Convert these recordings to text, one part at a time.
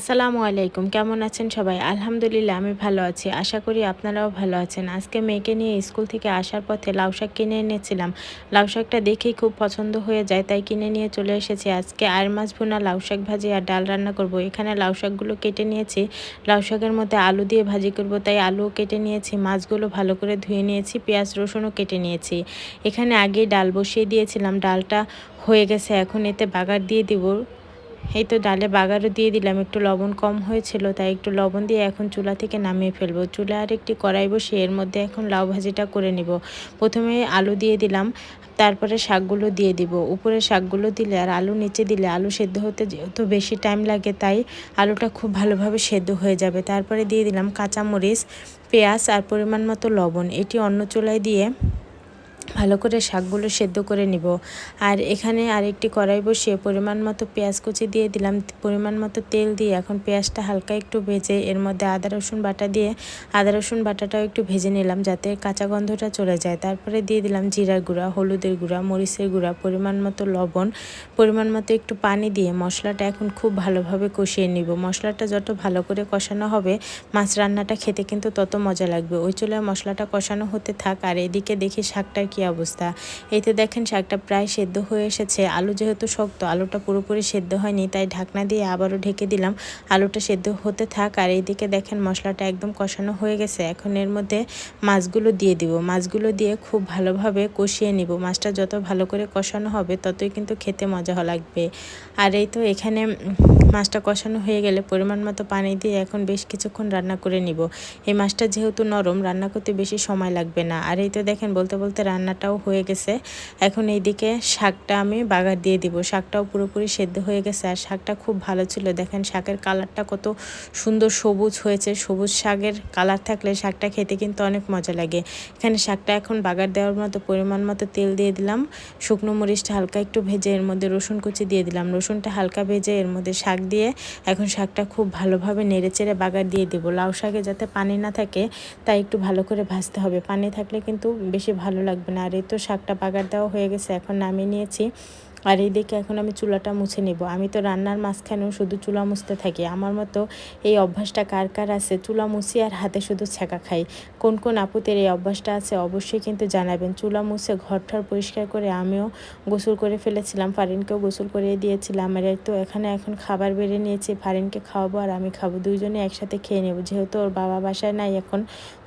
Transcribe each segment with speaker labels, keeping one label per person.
Speaker 1: আসসালামু আলাইকুম। কেমন আছেন সবাই? আলহামদুলিল্লাহ, আমি ভালো আছি। আশা করি আপনারাও ভালো আছেন। আজকে মেয়েকে নিয়ে স্কুল থেকে আসার পথে লাউ শাক কিনে এনেছিলাম। লাউ শাকটা দেখেই খুব পছন্দ হয়ে যায়, তাই কিনে নিয়ে চলে এসেছি। আজকে আর মাছ ভুনা লাউ শাক ভাজি আর ডাল রান্না করব। এখানে লাউ শাকগুলো কেটে নিয়েছি। লাউ শাকের মধ্যে আলু দিয়ে ভাজি করব, তাই আলুও কেটে নিয়েছি। মাছগুলো ভালো করে ধুয়ে নিয়েছি, পেঁয়াজ রসুনও কেটে নিয়েছি। এখানে আগে ডাল বসিয়ে দিয়েছিলাম। ডালটা হয়ে গেছে, এখন এতে বাগার দিয়ে দিব। এই তো ডালে বাগারও দিয়ে দিলাম, একটু লবণ কম হয়েছিল, তাই একটু লবণ দিয়ে এখন চুলা থেকে নামিয়ে ফেলব। চুলা আর একটি কড়াই বসে এর মধ্যে এখন লাউ ভাজিটা করে নিব। প্রথমে আলু দিয়ে দিলাম, তারপরে শাকগুলো দিয়ে দিব। উপরে শাকগুলো দিলে আর আলু নিচে দিলে আলু সেদ্ধ হতে যেহেতু বেশি টাইম লাগে, তাই আলুটা খুব ভালোভাবে সেদ্ধ হয়ে যাবে। তারপরে দিয়ে দিলাম কাঁচামরিচ, পেঁয়াজ আর পরিমাণ মতো লবণ। এটি অন্য চুলায় দিয়ে ভালো করে শাকগুলো সেদ্ধ করে নিব। আর এখানে আরেকটি কড়াই বসিয়ে পরিমাণ মতো পেঁয়াজ কুচি দিয়ে দিলাম। পরিমাণ মতো তেল দিয়ে এখন পেঁয়াজটা হালকা একটু ভেজে এর মধ্যে আদা, রসুন বাটা দিয়ে আদা, রসুন বাটাটাও একটু ভেজে নিলাম যাতে কাঁচা গন্ধটা চলে যায়। তারপরে দিয়ে দিলাম জিরার গুঁড়া, হলুদের গুঁড়া, মরিচের গুঁড়া, পরিমাণ মতো লবণ, পরিমাণ মতো একটু পানি দিয়ে মশলাটা এখন খুব ভালোভাবে কষিয়ে নিব। মশলাটা যত ভালো করে কষানো হবে, মাছ রান্নাটা খেতে কিন্তু তত মজা লাগবে। ওই চুলায় মশলাটা কষানো হতে থাক আর এদিকে দেখি শাকটার কি অবস্থা? এতে দেখেন শাকটা প্রায় সেদ্ধ হয়ে এসেছে। আলু যেহেতু শক্ত, আলুটা পুরোপুরি সেদ্ধ হয়নি, তাই ঢাকনা দিয়ে আবারও ঢেকে দিলাম। আলুটা সেদ্ধ হতে থাক, আর এইদিকে দেখেন মশলাটা একদম কষানো হয়ে গেছে। এখন এর মধ্যে মাছগুলো দিয়ে দিব। মাছগুলো দিয়ে খুব ভালোভাবে কষিয়ে নিব। মাছটা যত ভালো করে কষানো হবে, ততই কিন্তু খেতে মজা লাগবে। আর এই তো এখানে মাছটা কষানো হয়ে গেলে পরিমাণ মতো পানি দিয়ে এখন বেশ কিছুক্ষণ রান্না করে নিব। এই মাছটা যেহেতু নরম, রান্না করতে বেশি সময় লাগবে না। আর এই তো দেখেন, বলতে বলতে রান্নাটাও হয়ে গেছে। এখন এইদিকে শাকটা আমি বাগার দিয়ে দিব। শাকটাও পুরোপুরি সেদ্ধ হয়ে গেছে আর শাকটা খুব ভালো ছিল। দেখেন, শাকের কালারটা কত সুন্দর সবুজ হয়েছে। সবুজ শাকের কালার থাকলে শাকটা খেতে কিন্তু অনেক মজা লাগে। এখানে শাকটা এখন বাগার দেওয়ার মতো পরিমাণ মতো তেল দিয়ে দিলাম। শুকনো মরিচটা হালকা একটু ভেজে এর মধ্যে রসুন কুচি দিয়ে দিলাম। রসুনটা হালকা ভেজে এর মধ্যে শাক দিয়ে এখন শাকটা খুব ভালোভাবে নেড়ে চেড়ে বাগার দিয়ে দেবো। লাউ শাকে যাতে পানি না থাকে, তাই একটু ভালো করে ভাজতে হবে। পানি থাকলে কিন্তু বেশি ভালো লাগবে না। আর এই তো শাকটা বাগার দেওয়া হয়ে গেছে, এখন নামিয়ে নিয়েছি। আর এইদিকে এখন আমি চুলাটা মুছে নেব। আমি তো রান্নার মাঝখানেও শুধু চুলা মুছতে থাকি। আমার মতো এই অভ্যাসটা কার কার আছে? চুলা মুছি আর হাতে শুধু ছেঁকা খাই। কোন কোন আপুতের এই অভ্যাসটা আছে অবশ্যই কিন্তু জানাবেন। চুলা মুছে ঘর ঠর পরিষ্কার করে আমিও গোসল করে ফেলেছিলাম, ফারিনকেও গোসল করে দিয়েছিলাম। আর তো এখানে এখন খাবার বেড়ে নিয়েছি, ফারিনকে খাওয়াবো আর আমি খাব। দুইজনে একসাথে খেয়ে নেব। যেহেতু ওর বাবা বাসায় নাই, এখন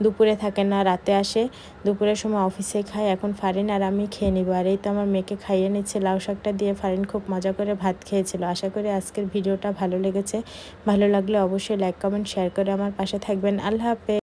Speaker 1: দুপুরে থাকে না, রাতে আসে। দুপুরের সময় অফিসে খায়। এখন ফারিন আর আমি খেয়ে নিব। আর এই তো আমার মেয়েকে খাইয়ে নিচ্ছে, লাউ শাক শাকটা দিয়ে ফারিন খুব মজা করে ভাত খেয়েছিল। আশা করি আজকের ভিডিওটা ভালো লেগেছে। ভালো লাগলে অবশ্যই লাইক কমেন্ট শেয়ার করে আমার পাশে থাকবেন। আল্লাহ হাফেজ।